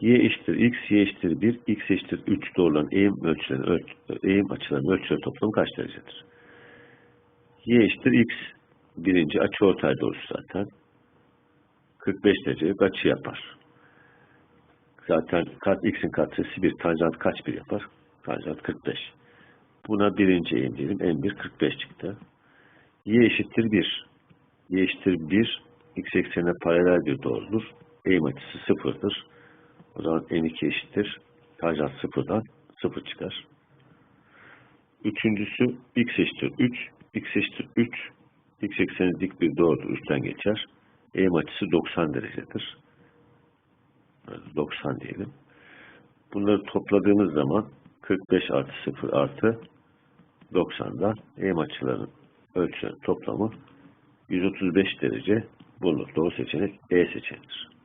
y eşittir x, y eşittir 1, x eşittir 3 doğrulan eğim ölçülerin öl eğim açılarının ölçüleri toplamı kaç derecedir? y eşittir x birinci açı ortay doğrusu zaten. 45 derece açı yapar. Zaten kat x'in katsayısı bir tanjant kaç bir yapar? Tanjant 45. Buna birinci eğim diyelim. En1 45 çıktı. y eşittir 1. y eşittir 1 x eksenine paralel bir doğrudur. Eğim açısı sıfırdır. O zaman n2 eşittir. Tanjant sıfırdan sıfır çıkar. Üçüncüsü x eşittir 3. x eşittir 3. x ekseni dik bir doğrudur. Üstten geçer. Eğim açısı 90 derecedir. 90 diyelim. Bunları topladığımız zaman 45 artı 0 artı 90'dan eğim açılarının ölçülerinin toplamı 135 derece bulunur. Doğru seçenek E seçeneğidir.